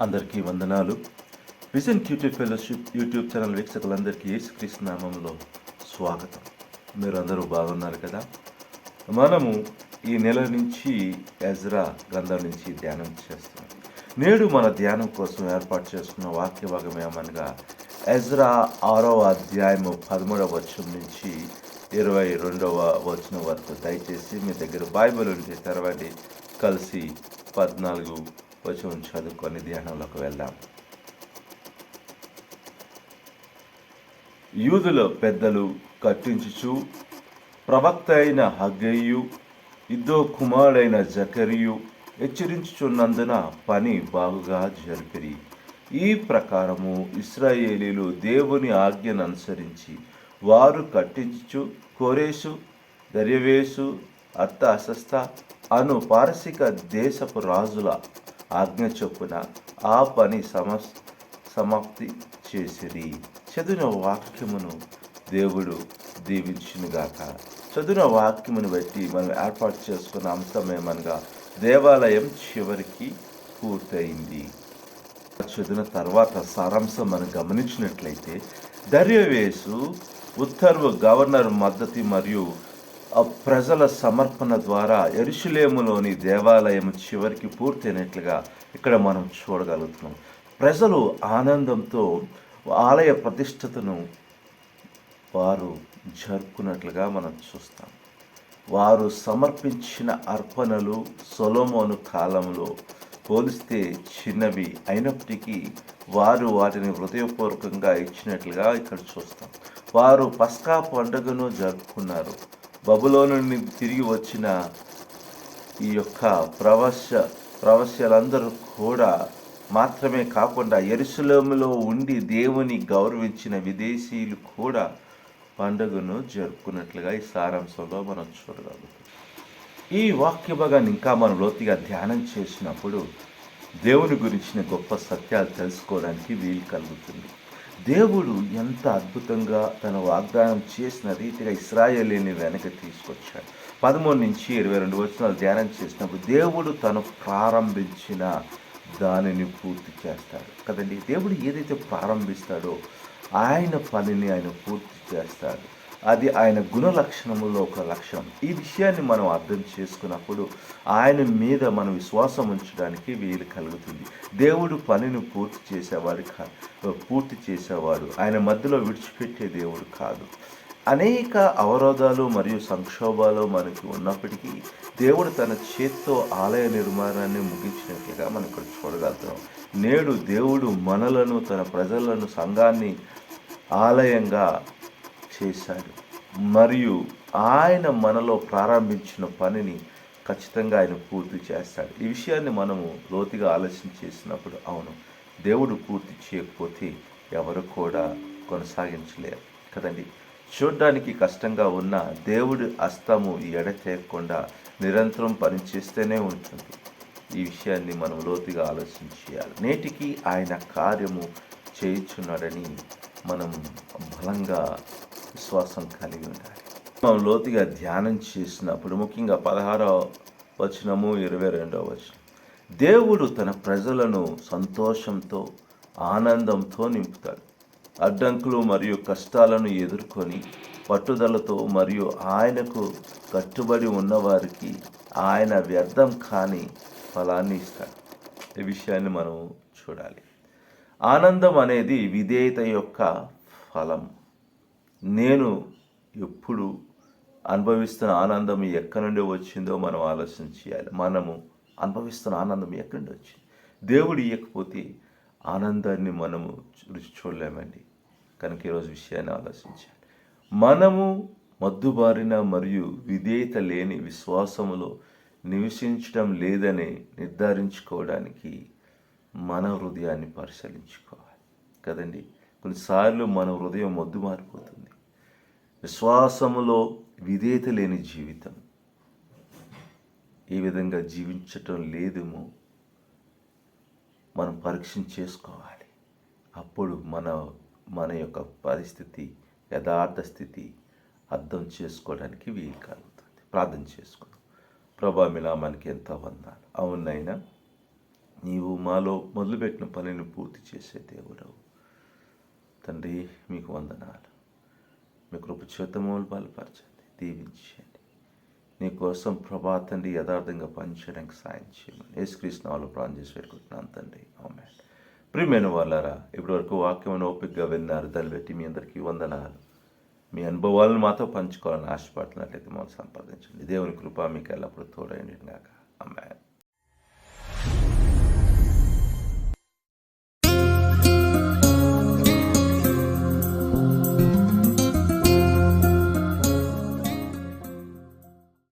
అందరికీ వందనాలు. విజన్ క్యూట్యూబ్ ఫెలోషిప్ యూట్యూబ్ ఛానల్ వీక్షకులందరికీ యేసుక్రీస్తు నామంలో స్వాగతం. మీరందరూ బాగున్నారు కదా? మనము ఈ నెల నుంచి ఎజ్రా గ్రంథం నుంచి ధ్యానం చేస్తున్నాం. నేడు మన ధ్యానం కోసం ఏర్పాటు చేసుకున్న వాక్య భాగం ఏమనగా ఎజ్రా ఆరవ అధ్యాయము పదమూడవ వచనం నుంచి ఇరవై రెండవ వచనం వరకు. దయచేసి మీ దగ్గర బైబిల్ ఉంటే తెరవండి. కలిసి పద్నాలుగు వచనం చదువుకొని ధ్యానంలోకి వెళ్దాం. యూదుల పెద్దలు కట్టించుచు ప్రవక్త అయిన హగ్గయ్యు ఇద్దో కుమారుడైన జకరియు హెచ్చరించుచున్నందున పని బాగుగా జరిపిరి. ఈ ప్రకారము ఇస్రాయేలీలు దేవుని ఆజ్ఞను అనుసరించి వారు కట్టించుచు కోరేసు దర్యవేసు అత్త అసస్త అను పారసిక దేశపు రాజుల ఆజ్ఞ చొప్పున ఆ పని సమస్ సమాప్తి చేసిరి. చదివిన వాక్యమును దేవుడు దీవించునుగాక. చదివిన వాక్యమును బట్టి మనం ఏర్పాటు చేసుకున్న అంశం ఏమనగా దేవాలయం చివరికి పూర్తయింది. చదివిన తర్వాత సారాంశం మనం గమనించినట్లయితే దర్యవేసు ఉత్తర్వు గవర్నర్ మద్దతు మరియు ప్రజల సమర్పణ ద్వారా ఎరుషులేములోని దేవాలయం చివరికి పూర్తయినట్లుగా ఇక్కడ మనం చూడగలుగుతున్నాం. ప్రజలు ఆనందంతో ఆలయ ప్రతిష్టతను వారు జరుపుకున్నట్లుగా మనం చూస్తాం. వారు సమర్పించిన అర్పణలు సొలోమోను కాలంలో పోలిస్తే చిన్నవి అయినప్పటికీ వారు వాటిని హృదయపూర్వకంగా ఇచ్చినట్లుగా ఇక్కడ చూస్తాం. వారు పస్కా పండుగను జరుపుకున్నారు. బబులో నుండి తిరిగి వచ్చిన ఈ యొక్క ప్రవశ్య ప్రవశ్యలందరూ కూడా మాత్రమే కాకుండా ఎరుసలంలో ఉండి దేవుని గౌరవించిన విదేశీయులు కూడా పండుగను జరుపుకున్నట్లుగా ఈ సారాంశంలో మనం చూడగలుగుతాం. ఈ వాక్య భాగాన్ని ఇంకా మనం లోతుగా ధ్యానం చేసినప్పుడు దేవుని గురించిన గొప్ప సత్యాలు తెలుసుకోవడానికి వీలు కలుగుతుంది. దేవుడు ఎంత అద్భుతంగా తన వాగ్దానం చేసిన రీతిగా ఇస్రాయేలీని వెనక్కి తీసుకొచ్చాడు. పదమూడు నుంచి ఇరవై రెండు వచనాలు ధ్యానం చేసినప్పుడు దేవుడు తను ప్రారంభించిన దానిని పూర్తి చేస్తాడు. కదండి దేవుడు ఏదైతే ప్రారంభిస్తాడో ఆయన పనిని ఆయన పూర్తి చేస్తాడు. అది ఆయన గుణ లక్షణములో ఒక లక్షణం. ఈ విషయాన్ని మనం అర్థం చేసుకున్నప్పుడు ఆయన మీద మనం విశ్వాసం ఉంచడానికి వీలు కలుగుతుంది. దేవుడు పనిని పూర్తి చేసేవాడు కా పూర్తి చేసేవాడు. ఆయన మధ్యలో విడిచిపెట్టే దేవుడు కాదు. అనేక అవరోధాలు మరియు సంక్షోభాలు మనకు ఉన్నప్పటికీ దేవుడు తన చేత్తో ఆలయ నిర్మాణాన్ని ముగించినట్లుగా మనం ఇక్కడ చూడగలుగుతాం. నేడు దేవుడు మనలను తన ప్రజలను సంఘాన్ని ఆలయంగా చేశాడు. మరియు ఆయన మనలో ప్రారంభించిన పనిని ఖచ్చితంగా ఆయన పూర్తి చేస్తాడు. ఈ విషయాన్ని మనము లోతుగా ఆలోచన చేసినప్పుడు అవును దేవుడు పూర్తి చేయకపోతే ఎవరు కూడా కొనసాగించలేరు కదండి. చూడడానికి కష్టంగా ఉన్న దేవుడి అస్తము ఎడతేయకుండా నిరంతరం పనిచేస్తూనే ఉంటుంది. ఈ విషయాన్ని మనం లోతుగా ఆలోచన చేయాలి. నేటికి ఆయన కార్యము చేయించున్నాడని మనం బలంగా విశ్వాసం కలిగి ఉండాలి. మనం లోతుగా ధ్యానం చేసినప్పుడు ముఖ్యంగా పదహారవ వచనము ఇరవై రెండవ వచనం. దేవుడు తన ప్రజలను సంతోషంతో ఆనందంతో నింపుతాడు. అడ్డంకులు మరియు కష్టాలను ఎదుర్కొని పట్టుదలతో మరియు ఆయనకు కట్టుబడి ఉన్నవారికి ఆయన వ్యర్థం కాని ఫలాన్ని ఇస్తాడు. ఈ విషయాన్ని మనం చూడాలి. ఆనందం అనేది విధేయత యొక్క ఫలం. నేను ఎప్పుడు అనుభవిస్తున్న ఆనందం ఎక్కడి నుండి వచ్చిందో మనం ఆలోచన చేయాలి. మనము అనుభవిస్తున్న ఆనందం ఎక్కడి నుండి వచ్చింది? దేవుడు ఇవ్వకపోతే ఆనందాన్ని మనము రుచి చూడలేమండి. కనుక ఈరోజు విషయాన్ని ఆలోచించాలి. మనము మద్దుబారిన మరియు విధేయత లేని విశ్వాసములో నివసించడం లేదని నిర్ధారించుకోవడానికి మన హృదయాన్ని పరిశీలించుకోవాలి. కదండి? కొన్నిసార్లు మన హృదయం మొద్దు మారిపోతుంది. విశ్వాసములో విధేయత లేని జీవితం. ఈ విధంగా జీవించటం లేదేమో మనం పరీక్ష చేసుకోవాలి. అప్పుడు మన మన యొక్క పరిస్థితి యథార్థ స్థితి అర్థం చేసుకోవడానికి వీలు కలుగుతుంది. ప్రార్థన చేసుకుందాం. ప్రభా మీ నామానికి ఎంతో వందాలు. అవునైనా నీవు మాలో మొదలుపెట్టిన పనిని పూర్తి చేసే దేవుడవు. తండ్రి మీకు వందనాలు. మీ కృప చేతమూలు బలపరచండి దీవించండి నీ కోసం ప్రభా తండ్రి యథార్థంగా పనిచేయడానికి సాయం చేయమని యేసుక్రీస్తు నాలో ప్రాణం చేసి పెట్టుకుంటున్నాను తండ్రి. ఆమె ప్రియమైన వాళ్ళారా ఇప్పటివరకు వాక్యం ఓపికగా విన్నారు. దాన్ని బట్టి మీ అందరికీ వందనాలు. మీ అనుభవాలను మాతో పంచుకోవాలని ఆశపడుతున్నట్లయితే మమ్మల్ని సంప్రదించండి. దేవుని కృప మీకు ఎల్లప్పుడూ తోడైండి కాక అమ్మాయి